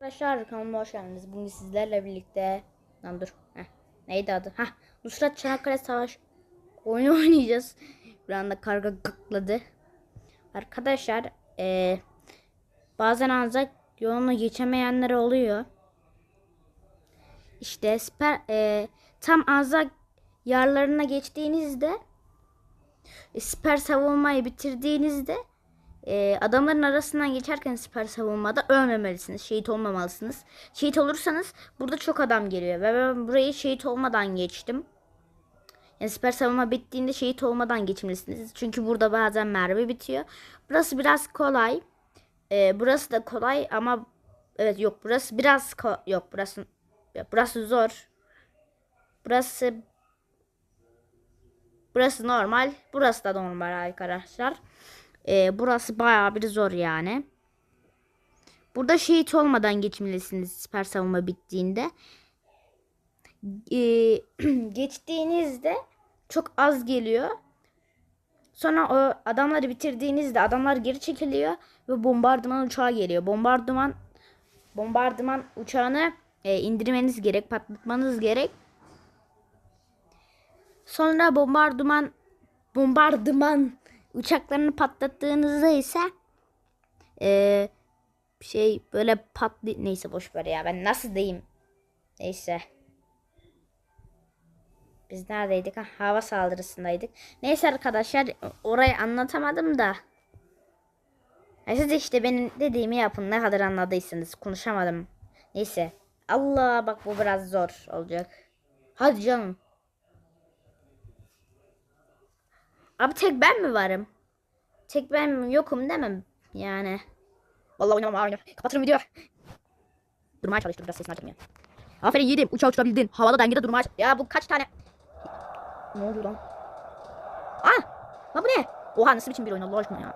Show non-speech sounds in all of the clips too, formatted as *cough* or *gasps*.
Arkadaşlar kanalıma hoş geldiniz. Bugün sizlerle birlikte lan dur. Heh. Neydi adı? Heh. Nusrat Çanakkale Savaş oyunu *laughs* oynayacağız. Bir anda karga gıkladı. Arkadaşlar eee bazen ancak yolunu geçemeyenler oluyor. İşte sper, eee, tam Anzak yarlarına geçtiğinizde e, siper savunmayı bitirdiğinizde e, adamların arasından geçerken siper savunmada ölmemelisiniz. Şehit olmamalısınız. Şehit olursanız burada çok adam geliyor. Ve ben burayı şehit olmadan geçtim. Yani siper savunma bittiğinde şehit olmadan geçmelisiniz. Çünkü burada bazen mermi bitiyor. Burası biraz kolay. E, burası da kolay ama evet yok burası biraz yok burası burası zor. Burası Burası normal. Burası da normal arkadaşlar. Ee, burası bayağı bir zor yani. Burada şehit olmadan geçmelisiniz siper savunma bittiğinde. Ee, *clears throat* geçtiğinizde çok az geliyor. Sonra o adamları bitirdiğinizde adamlar geri çekiliyor ve bombardıman uçağı geliyor. Bombardıman bombardıman uçağını e, indirmeniz gerek, patlatmanız gerek. Sonra bombardıman bombardıman uçaklarını patlattığınızda ise eee, şey böyle patlı neyse boş ver ya ben nasıl diyeyim? Neyse. Biz neredeydik? Ha hava saldırısındaydık. Neyse arkadaşlar orayı anlatamadım da. Ya siz işte benim dediğimi yapın ne kadar anladıysanız konuşamadım. Neyse. Allah bak bu biraz zor olacak. Hadi canım Abi tek ben mi varım? Tek ben yokum demem yani. Vallahi oynamam aynı. Kapatırım videoyu. Durmaya çalıştım biraz sesini açtım ya. Aferin yiğidim uçağı uçurabildin. Havada dengede durmaya Ya bu kaç tane? Ne oldu lan? Aa! Lan bu ne? Oha nasıl biçim bir oyun Allah aşkına ya.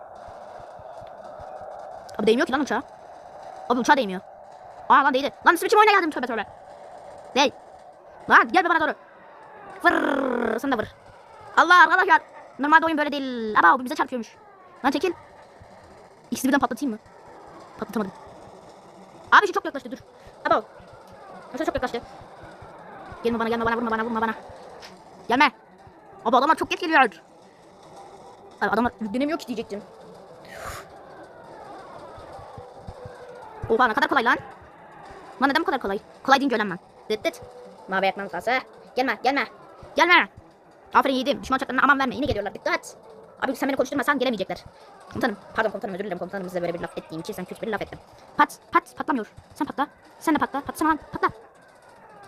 Abi değmiyor ki lan uçağa. Abi uçağa değmiyor. Aa lan değdi. Lan nasıl biçim oyuna geldim tövbe tövbe. Dey. Lan gel bana doğru. Vırrrr sen de vır. Allah arkadaşlar. Normalde oyun böyle değil. Aba bu bize çarpıyormuş. Lan çekil. İkisini birden patlatayım mı? Patlatamadım. Abi şu çok yaklaştı dur. Aba. Şu çok yaklaştı. Gelme bana gelme bana vurma bana vurma bana. Gelme. Abi adamlar çok geç geliyor. Abi adamlar yüklenemiyor ki diyecektim. Oha ne kadar kolay lan. Lan neden bu kadar kolay? Kolay deyince ölen ben. Dıt dıt. Mavi yakmam sahası. Gelme gelme. Gelme. Aferin yiğidim. Düşman uçaklarına aman verme. Yine geliyorlar. Dikkat. Abi sen beni konuşturmasan gelemeyecekler. Komutanım. Pardon komutanım özür dilerim komutanım size böyle bir laf ettiğim için sen kötü bir laf ettim. Pat. Pat. Patlamıyor. Sen patla. Sen de patla. Patsana lan. Patla.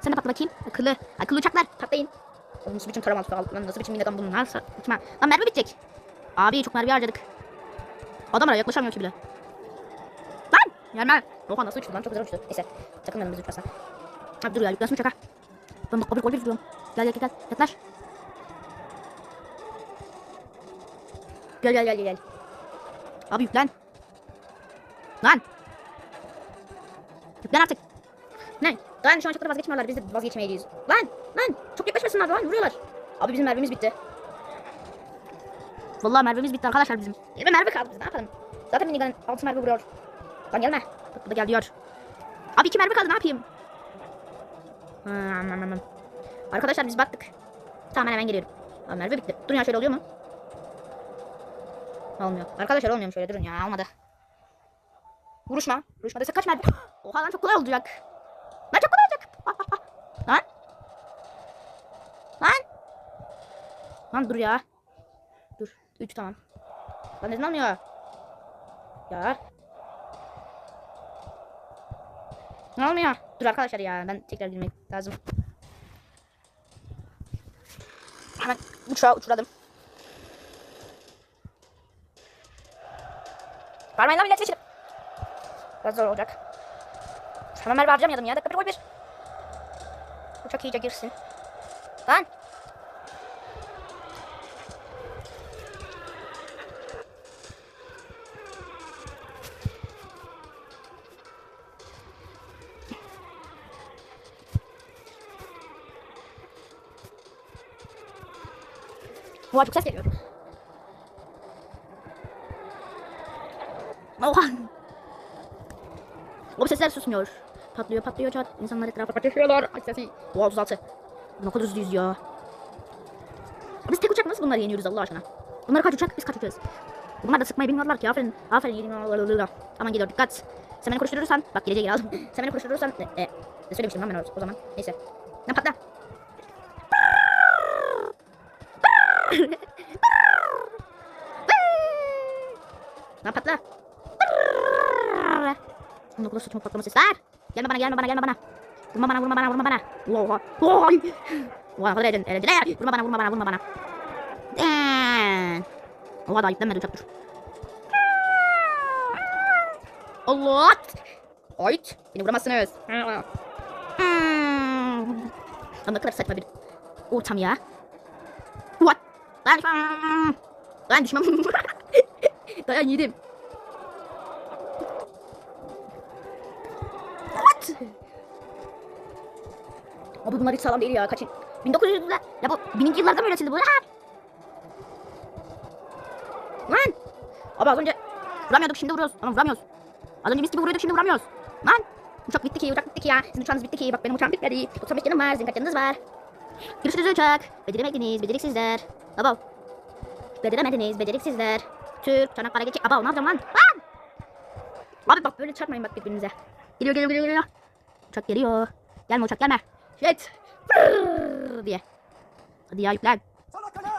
Sen de patla bakayım. Akıllı. Akıllı uçaklar. Patlayın. Oğlum nasıl biçim taramalı tutar lan nasıl biçim minnegan bunun nasıl kime? Lan mermi bitecek. Abi çok mermi harcadık. Adamlara yaklaşamıyor ki bile. Lan! Gelme. Oha nasıl uçtu lan çok güzel uçtu. Neyse. Sakın önümüzü uçmasın. Abi dur ya yüklensin uçaka. Ben bak kabul kabul diyorum. Gel gel gel gel. Yaklaş. Gel gel gel gel. Abi yüklen. Lan. Yüklen artık. Ne? Daha şu an çocuklar vazgeçmiyorlar. Biz de vazgeçmeyeceğiz. Lan! Lan! Çok yaklaşmasınlar lan. Vuruyorlar. Abi bizim mermimiz bitti. Vallahi mermimiz bitti arkadaşlar bizim. Yine mermi kaldı biz ne yapalım? Zaten minigun'un altı mermi vuruyor. Lan gelme. Bu da gel diyor. Abi iki mermi kaldı ne yapayım? Hmm. Arkadaşlar biz battık. Tamam hemen geliyorum. Abi mermi bitti. Durun ya şöyle oluyor mu? Olmuyor. Arkadaşlar olmuyor şöyle durun ya olmadı. Vuruşma. Vuruşma dese kaç mermi? *gasps* Oha lan çok kolay olacak. Lan çok kolay olacak. Ah, ah, ah. Lan. Lan. Lan dur ya. Dur. 3 tamam. Lan neden olmuyor? Ya. Ne olmuyor? Dur arkadaşlar ya ben tekrar girmek lazım. Hemen uçağı uçuradım. Varmayın lan millet seçilip. Biraz zor olacak. Hemen mermi harcamayalım ya. Dakika bir gol bir. Uçak iyice girsin. Lan. Oha çok ses geliyor. Oha. O sesler susmuyor. Patlıyor patlıyor çat. İnsanlar etrafa patlıyorlar. Ay sesi. Oha 36. Ne kadar hızlıyız ya. Biz tek uçak nasıl bunları yeniyoruz Allah aşkına? Bunlar kaç uçak? Biz kaç uçağız? Bunlar da sıkmayı bilmiyorlar ki. Aferin. Aferin. Yeni Aman geliyor dikkat. Sen beni koşturursan. Bak geleceğe geri aldım. *laughs* Sen beni koşturursan. E, e, ne söylemiştim lan ben o- o zaman. Neyse. Lan patla. Lan patla. Onun okula saçma patlama ses ver. Gelme bana gelme bana gelme bana. Vurma bana vurma bana vurma bana. Oha. Oha. Oha kadar eğlen, eğlenceli. Vurma bana vurma bana vurma bana. Eee. Oha daha yüklenmedi uçak dur. Allah. Ayt. Beni vuramazsınız. Hmm. Lan ne kadar saçma bir ortam ya. What? Lan. Lan düşmem. *laughs* Dayan yedim. Abi bunlar hiç sağlam değil ya. Kaçın? 1900'lerde. Ya bu 1000. yıllarda mı üretildi bu? Ha? Lan. Abi az önce vuramıyorduk şimdi vuruyoruz. Ama vuramıyoruz. Az önce mis gibi vuruyorduk şimdi vuramıyoruz. Lan. Uçak bitti ki uçak bitti ki ya. Sizin uçağınız bitti ki. Bak benim uçağım bitmedi. 95 canım var. Sizin kaç canınız var? Görüşürüz uçak. Beceremediniz. Beceriksizler. Baba. Beceremediniz. Beceriksizler. Türk. Çanakkale geçecek. Aba ne yapacağım lan? Lan. Abi bak böyle çarpmayın bak birbirinize. Geliyor geliyor geliyor geliyor. Uçak geliyor. Gelme uçak gelme. Shit. Brrr diye. Hadi ya yüklen.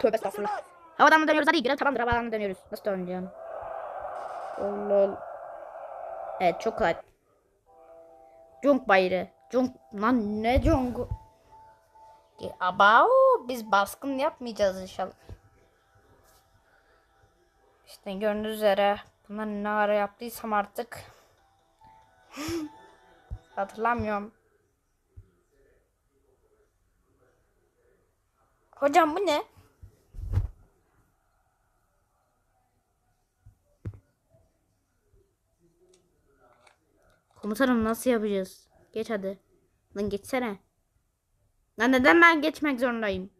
Tövbe estağfurullah. Havadan mı dönüyoruz hadi girelim tamamdır havadan mı dönüyoruz. Nasıl döneceğim? Allah. Evet çok kolay. Junk bayrağı. Junk lan ne Junk? Abao biz baskın yapmayacağız inşallah. İşte gördüğünüz üzere bunlar ne ara yaptıysam artık *laughs* hatırlamıyorum. Hocam bu ne? Komutanım nasıl yapacağız? Geç hadi. Lan geçsene. Lan neden ben geçmek zorundayım?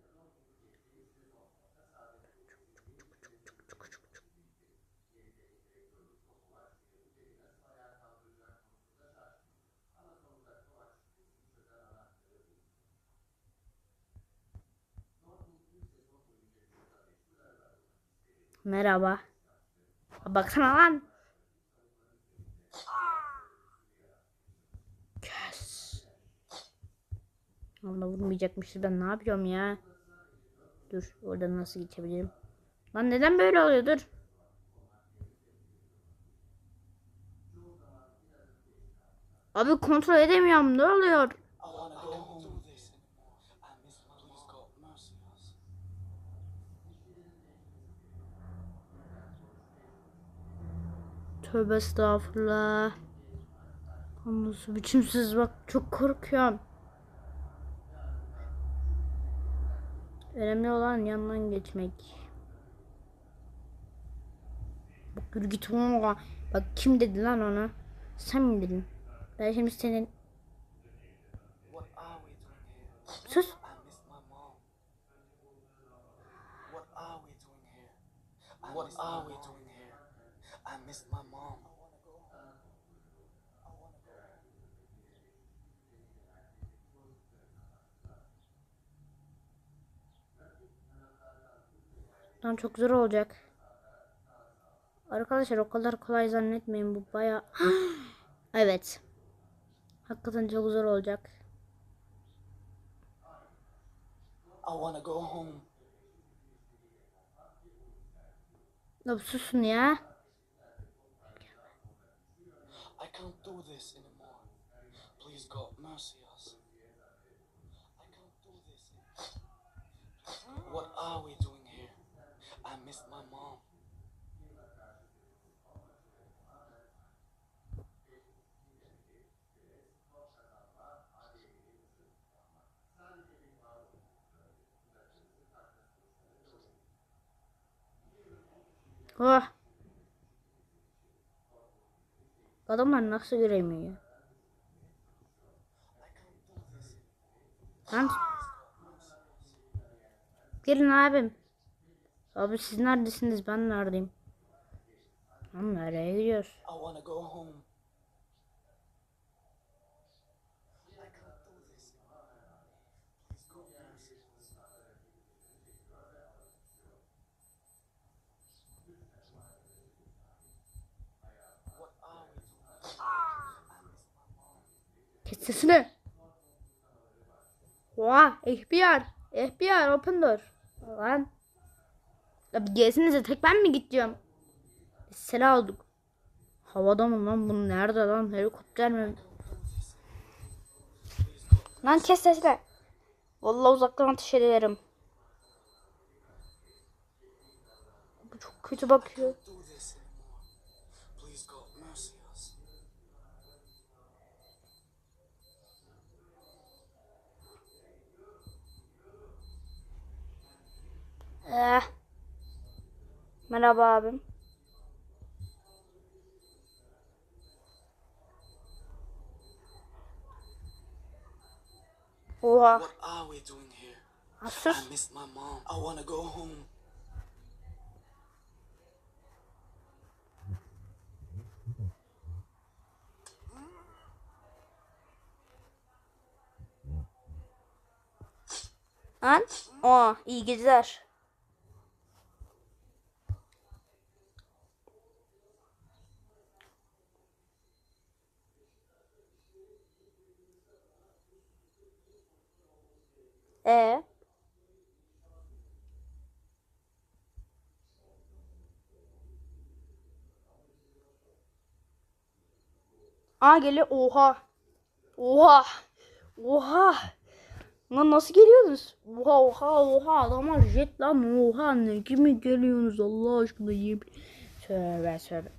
Merhaba. Baksana lan. Kes. Ona vurmayacakmışız ben ne yapıyorum ya? Dur oradan nasıl geçebilirim? Lan neden böyle oluyor dur. Abi kontrol edemiyorum ne oluyor? I wanna go home. do this anymore. I miss my please God mercy us. Tövbe estağfurullah. Nasıl biçimsiz bak çok korkuyorum. Önemli olan yandan geçmek. Bak yürü git oğlum. Bak kim dedi lan onu? Sen mi dedin? Ben şimdi senin... Sus. What are we doing here? what are we doing here? I miss my mom. I wanna go home. I wanna go home. Lan çok zor olacak. Arkadaşlar o kadar kolay zannetmeyin bu baya. *gasps* evet. Hakikaten çok zor olacak. I wanna go home. Ya susun ya. I can't do this anymore. Please God mercy us. I can't do this. What are we doing here? I miss my mom. Oh. Adamlar nasıl göremiyor? Lan. Gelin abim. Abi siz neredesiniz? Ben neredeyim? Lan nereye gidiyoruz? Kes sesini. Oha, wow, ihtiyar. İhtiyar, open door. Lan. Ya bir gelsinize tek ben mi gideceğim? Silah aldık. Havada mı lan bu nerede lan helikopter mi? Lan kes sesini. Vallahi uzaktan ateş ederim. Bu çok kötü bakıyor. do this anymore. Please God, mercy us. Eh. Merhaba abim. Oha. What are we doing here? I missed my mom. I wanna go home. Lan. Aa, iyi geceler. E Aa geliyor. Oha. Oha. Oha. Lan nasıl geliyorsunuz? Oha oha oha adamlar jet lan oha ne gibi geliyorsunuz Allah aşkına. Tövbe tövbe.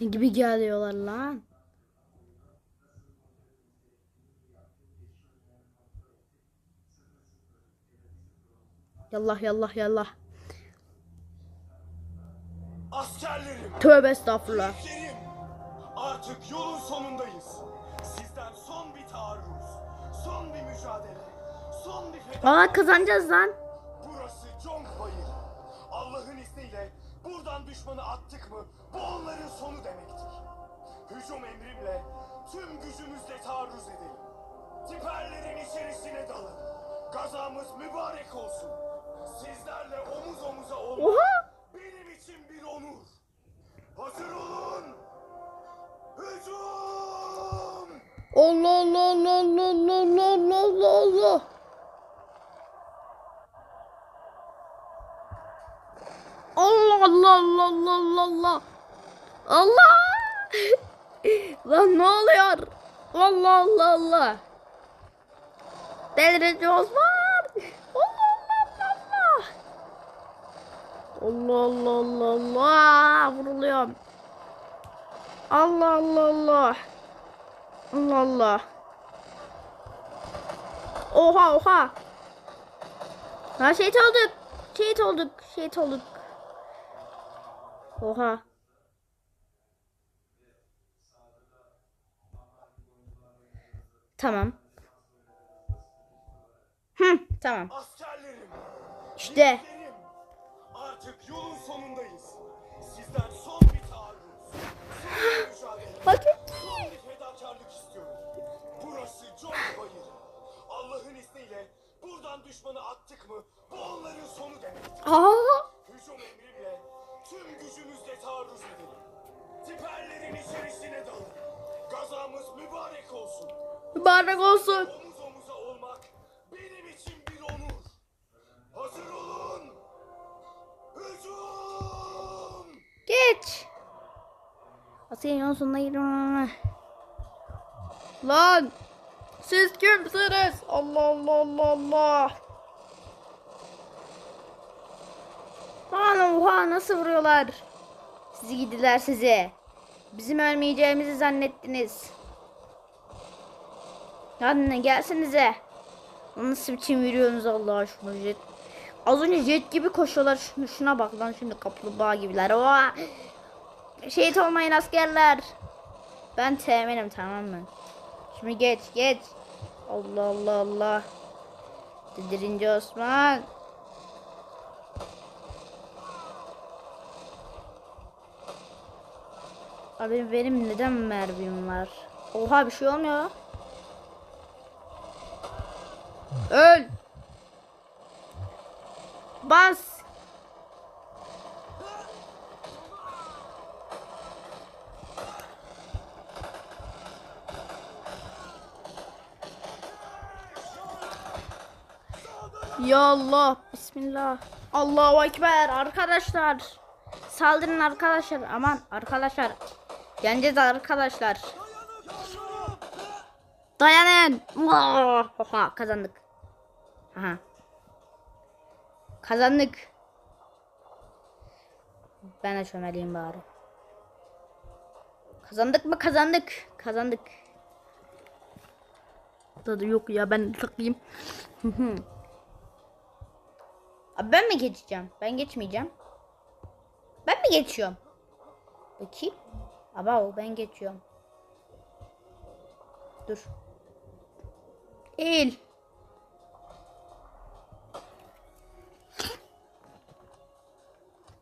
Ne gibi geliyorlar lan? Yallah yallah yallah. Askerlerim, Tövbe estağfurullah. büyüklerim, artık yolun sonundayız. Sizden son bir taarruz, son bir mücadele, son bir feda. Aa kazanacağız lan. Burası Conk Bayırı. Allah'ın izniyle buradan düşmanı attık mı bu onların sonu demektir. Hücum emrimle tüm gücümüzle taarruz edelim. Siperlerin içerisine dalın. Gazamız mübarek olsun. Sizlerle omuz omuza olmak Oha. benim için bir onur. Hazır olun. Hücum! Allah Allah Allah Allah Allah Allah Allah *laughs* Allah. Allah Allah Allah Allah Allah Allah. Allah. Lan ne oluyor? Allah Allah Allah. Delirici Osman. Allah Allah Allah. Allah Allah Allah Allah. Vuruluyorum. Allah Allah Allah. Allah Allah. Oha oha. Ha şehit olduk. Şehit olduk. Şehit olduk. Oha. Tamam. Hı, tamam. İşte. Artık yolun sonundayız. Sizden son bir taarruz, son bir mücadele. *gasps* Son bir fedakarlık istiyorum. Burası John Bayırı. Allah'ın izniyle buradan düşmanı attık mı bu onların sonu demektir. Aa! Hücum emrimle tüm gücümüzle taarruz edelim. Siperlerin içerisine dalın. Gazamız mübarek olsun. Mübarek olsun. Geç. Asiye'nin sonuna gidiyorum. Lan. Siz kimsiniz? Allah Allah Allah Allah. Lan oha nasıl vuruyorlar? Sizi gidiler sizi. Bizim ölmeyeceğimizi zannettiniz. Hadi gelsenize. Nasıl biçim yürüyorsunuz Allah aşkına jet. Az önce jet gibi koşuyorlar. Şuna, şuna bak lan şimdi kaplumbağa gibiler. Oha. Şehit olmayın askerler. Ben teğmenim tamam mı? Şimdi geç geç. Allah Allah Allah. Didirinci Osman. Abi benim neden mermim var? Oha bir şey olmuyor. Öl. Bas. Ya Allah. Bismillah. Allahu Ekber arkadaşlar. Saldırın arkadaşlar. Aman arkadaşlar. Yeneceğiz arkadaşlar. Dayanın. Oha, kazandık. Aha. Kazandık. Ben de çömeleyim bari. Kazandık mı? Kazandık. Kazandık. Tadı yok ya ben hı. Abi ben mi geçeceğim? Ben geçmeyeceğim. Ben mi geçiyorum? Bakayım. Aba o ben geçiyorum. Dur. Eğil.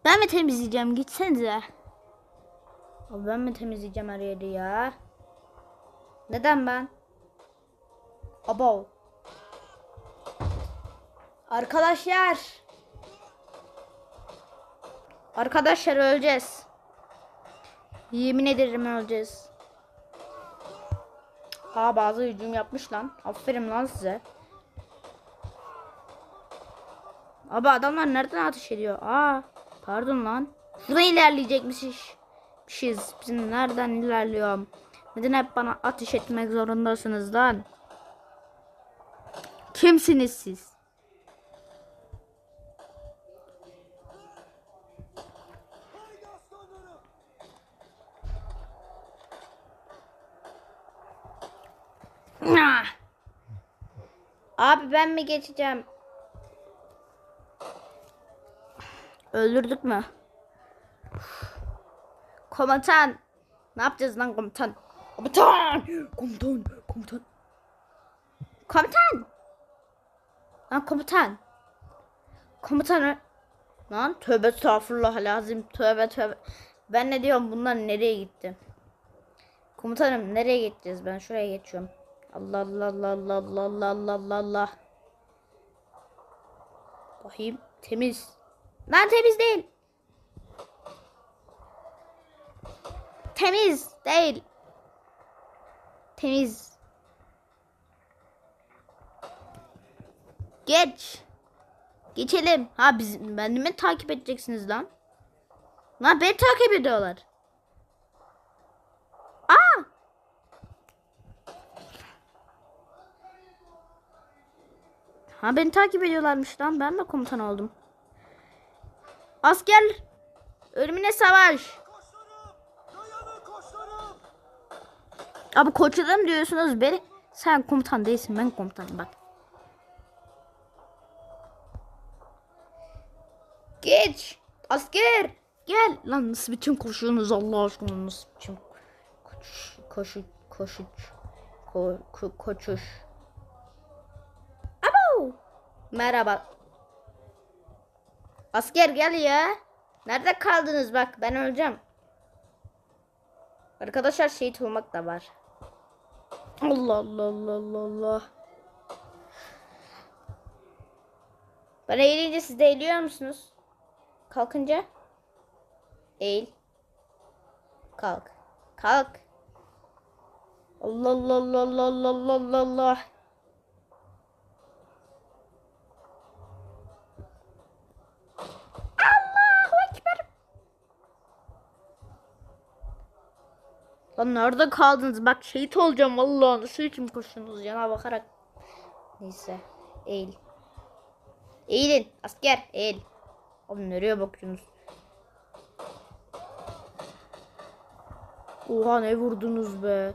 Ben mi temizleyeceğim? Gitsenize. Abi ben mi temizleyeceğim her yeri ya? Neden ben? Abo. Arkadaşlar. Arkadaşlar öleceğiz. Yemin ederim öleceğiz. Ha bazı hücum yapmış lan. Aferin lan size. Abi adamlar nereden ateş ediyor? Aa pardon lan. Şuradan ilerleyecekmişiz. Biz nereden ilerliyorum? Neden hep bana ateş etmek zorundasınız lan? Kimsiniz siz? Ah! Abi ben mi geçeceğim? Öldürdük mü? Komutan. Ne yapacağız lan komutan? Komutan. Komutan. Komutan. Komutan. Lan komutan. Komutan. Lan tövbe estağfurullah lazım. Tövbe tövbe. Ben ne diyorum bunlar nereye gitti? Komutanım nereye gideceğiz? Ben şuraya geçiyorum. Allah Allah Allah Allah Allah Allah Allah Allah Allah. Bakayım temiz. Lan temiz değil. Temiz değil. Temiz. Geç. Geçelim. Ha biz beni mi takip edeceksiniz lan? Lan beni takip ediyorlar. Aa! Ha beni takip ediyorlarmış lan. Ben de komutan oldum. Asker ölümüne savaş. Abi koçlarım diyorsunuz beni. Sen komutan değilsin ben komutanım bak. Geç. Asker. Gel. Lan nasıl biçim koşuyorsunuz Allah aşkına nasıl biçim koşuş koşuş koşuş ko, ko, koçuş. Abo. Merhaba. Asker gel ya. Nerede kaldınız bak ben öleceğim. Arkadaşlar şehit olmak da var. Allah Allah Allah Allah Allah. Ben eğilince siz de eğiliyor musunuz? Kalkınca. Eğil. Kalk. Kalk. Allah Allah Allah Allah Allah Allah Allah Allah. Allahu Ekber. Lan nerede kaldınız? Bak şehit olacağım vallahi. Nasıl için koşuyorsunuz yana bakarak. Neyse. Eğil. Eğilin. Asker eğil. Oğlum nereye bakıyorsunuz? Oha ne vurdunuz be.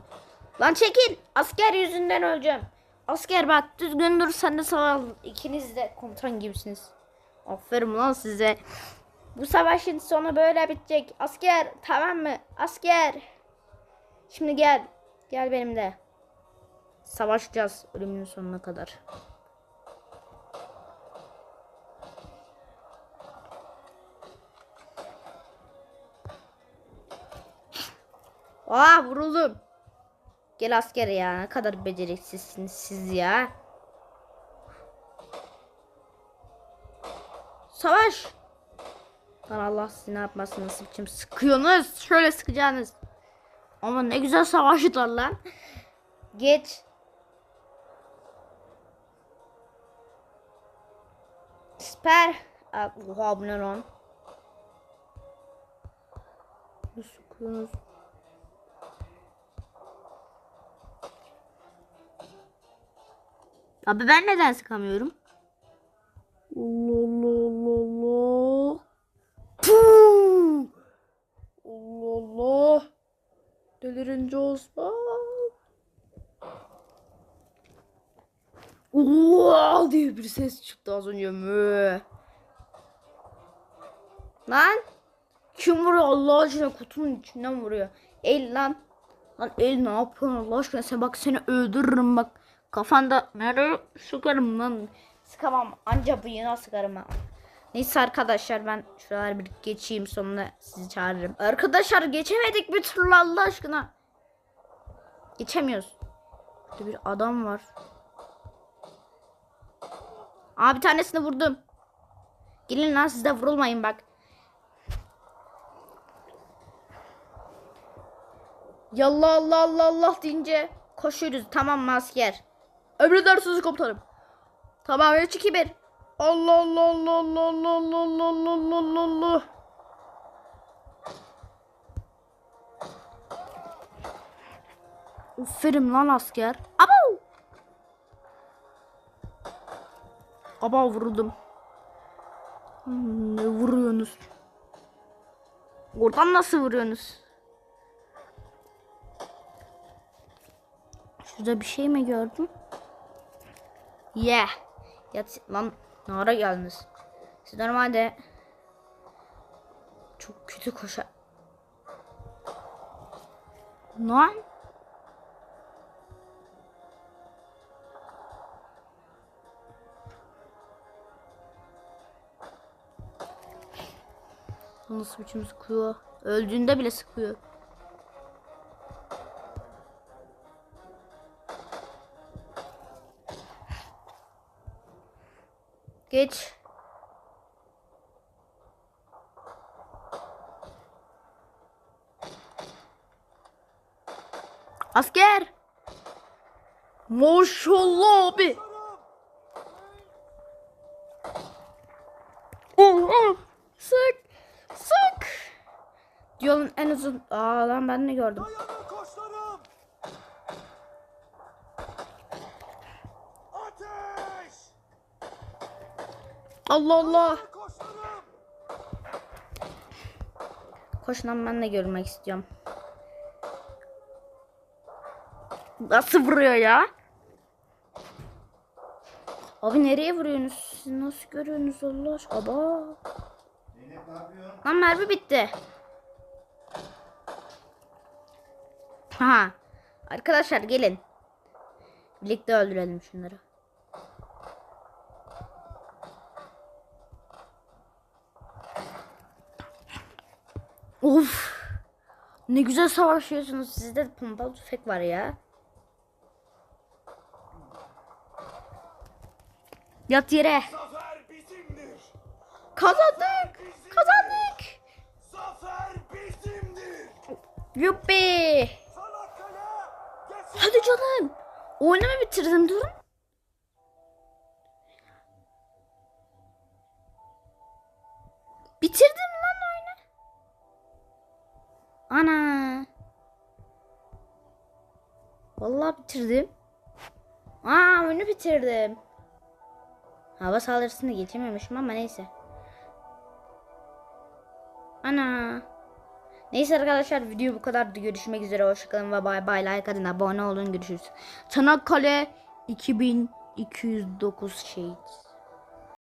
Lan çekil. Asker yüzünden öleceğim. Asker bak düzgün dur sen de ol. İkiniz de komutan gibisiniz. Aferin lan size. Bu savaşın sonu böyle bitecek. Asker tamam mı? Asker. Şimdi gel. Gel benimle. Savaşacağız ölümün sonuna kadar. Aa vuruldum. Gel asker ya. Ne kadar beceriksizsiniz siz ya. Savaş. Lan Allah sizi ne yapmasın nasıl biçim sıkıyorsunuz. Şöyle sıkacaksınız. Ama ne güzel savaştılar lan. Geç. Siper. Aa, Oha bu ne lan? Sıkıyorsunuz? Abi ben neden sıkamıyorum? Allah Allah Allah Allah. Puh! Allah Allah. Delirince Osman. Oo diye bir ses çıktı az önce. Mö. Lan. Kim vuruyor Allah aşkına kutunun içinden vuruyor. El lan. Lan el ne yapıyorsun Allah aşkına sen bak seni öldürürüm bak. Kafanda nereye sıkarım lan. Sıkamam anca bıyığına sıkarım ha. Neyse arkadaşlar ben şuraları bir geçeyim sonra sizi çağırırım. Arkadaşlar geçemedik bir türlü Allah aşkına. Geçemiyoruz. Burada bir adam var. Aa bir tanesini vurdum. Gelin lan siz de vurulmayın bak. Yallah Allah Allah Allah deyince koşuyoruz. Tamam mı asker? Emredersiniz komutanım. Tamam 3 2 1. Allah Allah Allah Allah Allah Allah Allah Allah Allah Allah. Aferin lan asker. Abo! Aba vuruldum. Hmm, Ne vuruyorsunuz? Oradan nasıl vuruyorsunuz? Şurada bir şey mi gördüm? Yeah. Yat lan ne ara geldiniz? Siz normalde çok kötü koşar. Lan? Nasıl biçim sıkıyor? Öldüğünde bile sıkıyor. Geç. Asker. Maşallah abi. Oha. Sık. Sık. Yolun en uzun. Aa lan ben de gördüm. Dayanın koçlarım! Ateş! Allah Allah. Koçlarım! Koş lan ben de görmek istiyorum. Nasıl vuruyor ya? Abi nereye vuruyorsunuz? Siz nasıl görüyorsunuz Allah aşkına? Aba. Lan mermi bitti. Ha. Arkadaşlar gelin. Birlikte öldürelim şunları. Of. Ne güzel savaşıyorsunuz. Sizde pompalı tüfek var ya. Yat yere. Kazandık. Kazandık. Zafer bizimdir! Yuppi. Hadi canım. Oyunu mu bitirdin durun. Ana. Vallahi bitirdim. Aa oyunu bitirdim. Hava saldırısını geçememişim ama neyse. Ana. Neyse arkadaşlar video bu kadardı. Görüşmek üzere. Hoşçakalın ve bay bay. Like atın. Abone olun. Görüşürüz. Çanakkale 2209 şehit.